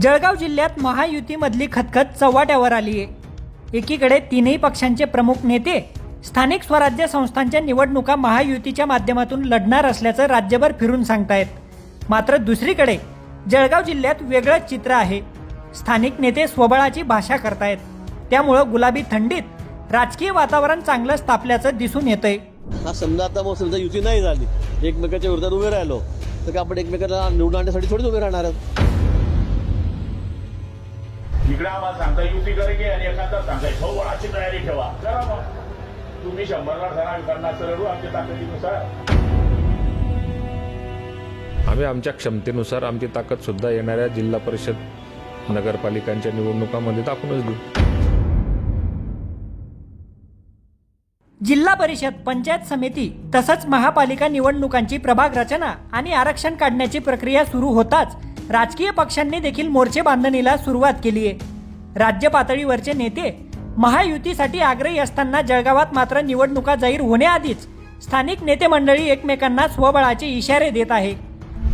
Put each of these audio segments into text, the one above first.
जळगाव जिल्ह्यात महायुतीमधली खतखत चव्हाट्यावर आली आहे. एकीकडे तीनही पक्षांचे प्रमुख नेते स्थानिक स्वराज्य संस्थांच्या निवडणुका महायुतीच्या माध्यमातून लढणार असल्याचं राज्यभर फिरून सांगतायत. मात्र दुसरीकडे जळगाव जिल्ह्यात वेगळंच चित्र आहे. स्थानिक नेते स्वबळाची भाषा करतायत. त्यामुळं गुलाबी थंडीत राजकीय वातावरण चांगलंच तापल्याचं दिसून येतंय. हा समजा आता मग समजा युती नाही झाली. एकमेकाच्या विरोधात उभे राहिलो. तर आपण एकमेकाला निवडून आणण्यासाठी थोडीच उभे राहणार आहोत. इकडे आम्हाला सांगता युती करेगी आणि एखादा सांगताय वळाची तयारी ठेवा. करा मग. तुम्ही शंभर जणा करणार लढू आमच्या ताकदीनुसार. आम्ही आमच्या क्षमतेनुसार आमची ताकद सुद्धा येणाऱ्या जिल्हा परिषद नगरपालिकांच्या निवडणुकामध्ये दाखवूनच देऊ. जिल्हा परिषद पंचायत समिती तसंच महापालिका निवडणुकांची प्रभाग रचना आणि आरक्षण काढण्याची प्रक्रिया सुरू होताच राजकीय पक्षांनी देखील मोर्चे बांधणीला सुरुवात केली आहे. राज्य पातळीवरचे नेते महायुतीसाठी आग्रही असताना जळगावात मात्र निवडणुका जाहीर होण्याआधीच स्थानिक नेते मंडळी एकमेकांना स्वबळाचे इशारे देत आहे.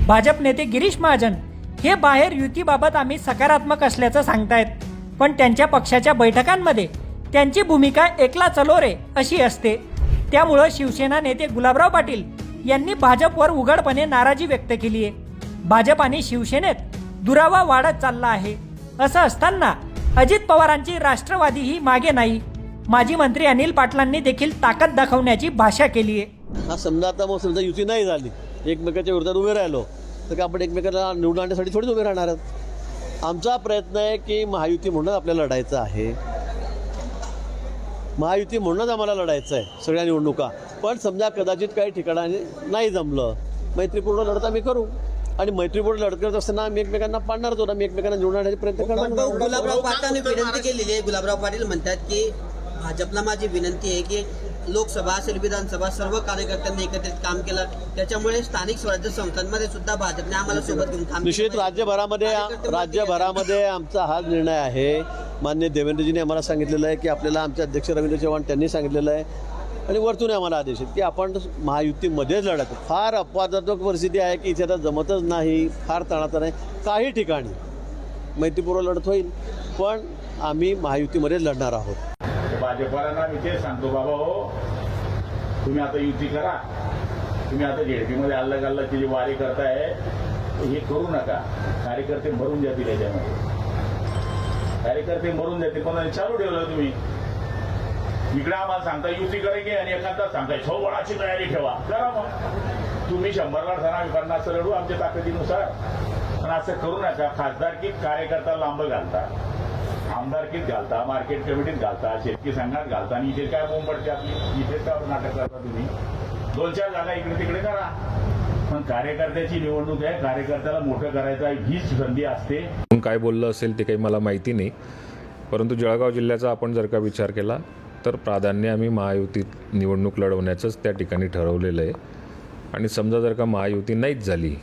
भाजप नेते गिरीश महाजन हे बाहेर युतीबाबत आम्ही सकारात्मक असल्याचं सांगतायत. पण त्यांच्या पक्षाच्या बैठकांमध्ये त्यांची भूमिका एकला चलो रे अशी असते. त्यामुळं शिवसेना नेते गुलाबराव पाटील यांनी भाजपवर उघडपणे नाराजी व्यक्त केली आहे. भाजप आणि शिवसेनेत दुरावा वाढत चालला आहे. असं असताना अजित पवारांची राष्ट्रवादी ही मागे नाही. माजी मंत्री अनिल पाटलांनी देखील ताकद दाखवण्याची भाषा केली आहे. हा समजा आता मग समजा युती नाही झाली. एकमेकाच्या विरोधात उभे राहिलो. तर का आपण एकमेकाला निवडून आणण्यासाठी थोडीच उभे राहणार आहोत. आमचा प्रयत्न आहे की महायुती म्हणूनच आपल्याला लढायचं आहे. महायुती म्हणूनच आम्हाला लढायचं आहे सगळ्या निवडणुका. पण समजा कदाचित काही ठिकाणी नाही जमलं मैत्रीपूर्ण लढत आम्ही करू. आणि मैत्रीपूर्ण लढत करत असताना आम्ही एकमेकांना पाडणार होतो आम्ही एकमेकांना निवडून आणण्याचे प्रयत्न करणार भाऊ, होतो. गुलाबराव पाटलांनी विनंती केलेली आहे. गुलाबराव पाटील म्हणतात की भाजपला माझी विनंती आहे की लोकसभा असेल विधानसभा सर्व कार्यकर्त्यांनी एकत्रित काम केलं. त्याच्यामुळे स्थानिक स्वराज्य संस्थांमध्ये सुद्धा भाजपने आम्हाला सोबत घेऊन काम निश्चित. राज्यभरामध्ये राज्यभरामध्ये आमचा हा निर्णय आहे. मान्य देवेंद्रजीने आम्हाला सांगितलेलं आहे की आपल्याला आमचे अध्यक्ष रवींद्र चव्हाण त्यांनी सांगितलेलं आहे. आणि वरतून आम्हाला आदेश. आहेत की आपण महायुतीमध्येच लढत फार अपवादात्मक परिस्थिती आहे की इथे आता जमतच नाही फार तणाचा नाही काही ठिकाणी. मैत्रीपूर्व लढत होईल पण आम्ही महायुतीमध्येच लढणार आहोत. भाजपवाल्यांना मी ते सांगतो बाबा हो तुम्ही आता युती करा. तुम्ही आता झेडपीमध्ये अल्लग अल्लगची जी वारी करताय हे करू नका. कार्यकर्ते मरून जातील याच्यामध्ये. कार्यकर्ते मरून जातील. पण चालू ठेवलं तुम्ही? इकडे आम्हाला सांगता युती करेंगे आणि एखादा सांगताय वळाची तयारी ठेवा. करा मग. तुम्ही शंभर धरा करणार लढू आमच्या ताकदीनुसार. पण असं करू नका. खासदारकीत कार्यकर्ता लांब घालता. आमदारकीत घालता मार्केट कमिटीत घालता शेतकी संघात घालता. आणि इथे काय बोंब पडते आपली इथे का नाटक करता तुम्ही? दोन चार जागा इकडे तिकडे करा. पण कार्यकर्त्याची निवडणूक आहे. कार्यकर्त्याला मोठं करायचं आहे हीच संधी असते. काय बोललं असेल ते काही मला माहिती नाही. परंतु जळगाव जिल्ह्याचा आपण जर का विचार केला तर प्राधान्य आम्ही महायुतीत निवडणूक लढवण्याचंच त्या ठिकाणी ठरवलेलं आहे. आणि समजा जर का महायुती नाहीच झाली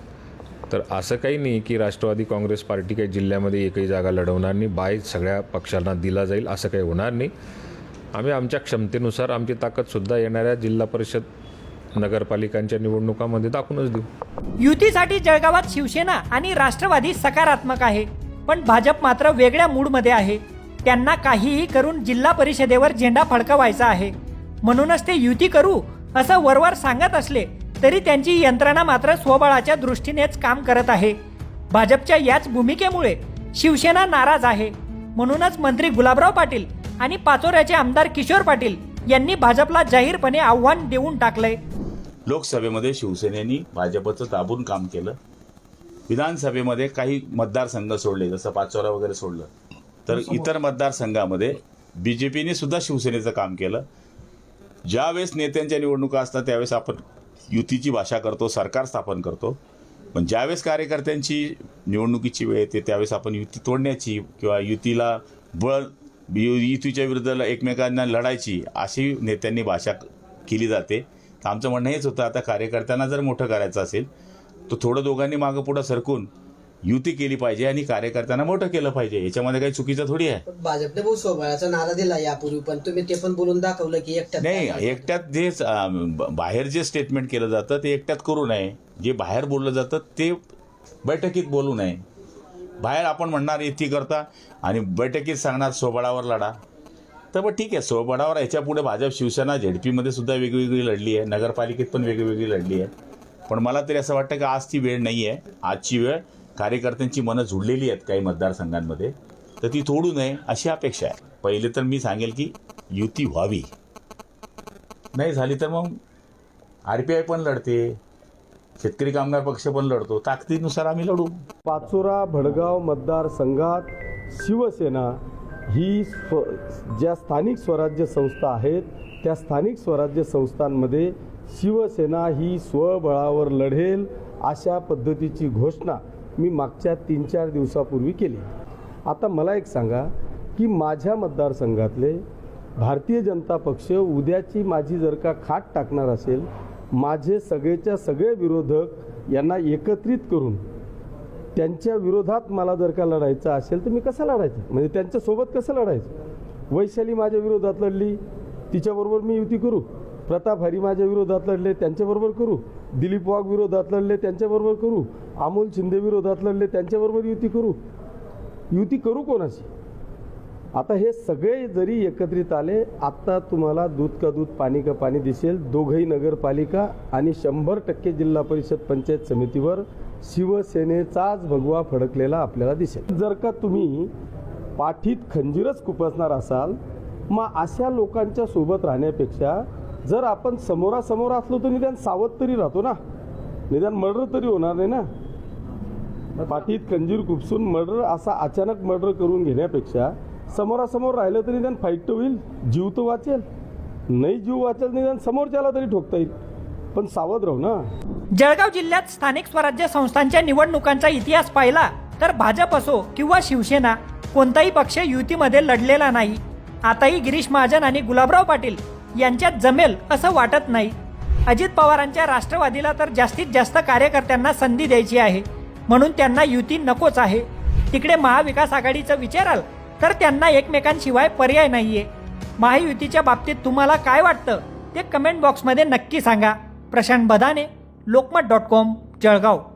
तर असं काही नाही की राष्ट्रवादी काँग्रेस पार्टी काही जिल्ह्यामध्ये एकही जागा लढवणार नाही बाय सगळ्या पक्षांना दिला जाईल असं काही होणार नाही. आम्ही आमच्या क्षमतेनुसार आमची ताकदसुद्धा येणाऱ्या जिल्हा परिषद नगरपालिकांच्या निवडणुकामध्ये दाखवूनच देऊ. युतीसाठी जळगावात शिवसेना आणि राष्ट्रवादी सकारात्मक आहे पण भाजप मात्र वेगळ्या मूडमध्ये आहे. त्यांना काहीही करून जिल्हा परिषदेवर झेंडा फडकवायचा आहे. म्हणूनच ते युती करू असं वरवर सांगत असले तरी त्यांची यंत्रणा मात्र स्वबळाच्या दृष्टीनेच काम करत आहे. भाजपच्या याच भूमिकेमुळे शिवसेना नाराज आहे. म्हणूनच मंत्री गुलाबराव पाटील आणि पाचोऱ्याचे आमदार किशोर पाटील यांनी भाजपला जाहीरपणे आव्हान देऊन टाकलंय. लोकसभेमध्ये शिवसेनेनी भाजपचं दाबून काम केलं. विधानसभेमध्ये काही मतदारसंघ सोडले जसं पाचोरा वगैरे सोडलं. तर इतर मतदारसंघामध्ये बीजेपीने सुद्धा शिवसेनेचं काम केलं. ज्यावेळेस नेत्यांच्या निवडणुका असतात त्यावेळेस आपण युतीची भाषा करतो सरकार स्थापन करतो. पण ज्यावेळेस कार्यकर्त्यांची निवडणुकीची वेळ येते त्यावेळेस आपण युती तोडण्याची किंवा युतीला बळ युतीच्या विरुद्ध एकमेकांना लढायची अशी नेत्यांनी भाषा केली जाते. तर आमचं म्हणणं हेच होतं आता कार्यकर्त्यांना जर मोठं करायचं असेल तर थोडं दोघांनी मागं पुढं सरकून युती केली पाहिजे आणि कार्यकर्त्यांना मोठं केलं पाहिजे. याच्यामध्ये काही चुकीचं थोडी आहे. भाजपने भाऊ सोबळाचा नारा दिला यापूर्वी पण तुम्ही ते पण बोलून दाखवलं की एकट्यात नाही एकट्यात जे बाहेर जे स्टेटमेंट केलं जातं ते एकट्यात करू नये. जे बाहेर बोललं जातं ते बैठकीत बोलू नये. बाहेर आपण म्हणणार युती करता आणि बैठकीत सांगणार सोबळावर लढा. तर मग ठीक आहे सोबळावर याच्यापुढे भाजप शिवसेना झेडपीमध्ये सुद्धा वेगवेगळी लढली आहे. नगरपालिकेत पण वेगवेगळी लढली आहे. पण मला तरी असं वाटतं की आज ती वेळ नाही आहे आजची वेळ कार्यकर्त्यांची मनं जुडलेली आहेत काही मतदारसंघांमध्ये तर ती तोडू नये अशी अपेक्षा आहे. पहिले तर मी सांगेल की युती व्हावी. नाही झाली तर मग आर पी आय पण लढते शेतकरी कामगार पक्ष पण लढतो ताकदीनुसार आम्ही लढू. पाचोरा भडगाव मतदारसंघात शिवसेना ही स्व ज्या स्थानिक स्वराज्य संस्था आहेत त्या स्थानिक स्वराज्य संस्थांमध्ये शिवसेना ही स्वबळावर लढेल अशा पद्धतीची घोषणा मी मागच्या तीन चार दिवसापूर्वी केली. आता मला एक सांगा की माझ्या मतदारसंघातले भारतीय जनता पक्ष उद्याची माझी जर का खाट टाकणार असेल माझे सगळेच्या सगळे विरोधक यांना एकत्रित करून त्यांच्या विरोधात मला जर का लढायचं असेल तर मी कसं लढायचं? म्हणजे त्यांच्यासोबत कसं लढायचं? वैशाली माझ्या विरोधात लढली तिच्याबरोबर मी युती करू. प्रताप हरी माझ्या विरोधात लढले त्यांच्याबरोबर करू. दिलीप वाघ विरोधात लढले त्यांच्याबरोबर करू. अमोल शिंदे विरोधात लढले त्यांच्याबरोबर युती करू. युती करू कोणाशी आता हे सगळे जरी एकत्रित आले आत्ता तुम्हाला दूध का दूध पाणी का पाणी दिसेल. दोघंही नगरपालिका आणि शंभर टक्के जिल्हा परिषद पंचायत समितीवर शिवसेनेचाच भगवा फडकलेला आपल्याला दिसेल. जर का तुम्ही पाठीत खंजीरच खुपसणार असाल मग अशा लोकांच्या सोबत राहण्यापेक्षा जर आपण समोरासमोर असलो तर निदान सावध तरी राहतो ना. निदान मर्डर तरी होणार नाही ना. पाठीत खंजीर खुपसून मर्डर असा अचानक मर्डर करून घेण्यापेक्षा समोरासमोर राहिलं तरी निदान फाईट तर होईल जीव तर वाचेल. नाही जीव वाचेल निदान समोरच्याला तरी ठोकता येईल. पण सावध राहू ना. जळगाव जिल्ह्यात स्थानिक स्वराज्य संस्थांच्या निवडणुकांचा इतिहास पाहिला तर भाजप असो किंवा शिवसेना कोणताही पक्ष युतीमध्ये लढलेला नाही. आताही गिरीश महाजन आणि गुलाबराव पाटील यांच्यात जमेल असं वाटत नाही. अजित पवारांच्या राष्ट्रवादीला तर जास्तीत जास्त कार्यकर्त्यांना संधी द्यायची आहे. म्हणून त्यांना युती नकोच आहे. तिकडे महाविकास आघाडीचं विचाराल तर त्यांना एकमेकांशिवाय पर्याय नाहीये. महायुतीच्या बाबतीत तुम्हाला काय वाटतं? ते कमेंट बॉक्समध्ये नक्की सांगा. Prashant Badane Lokmat dot com Jalgaon.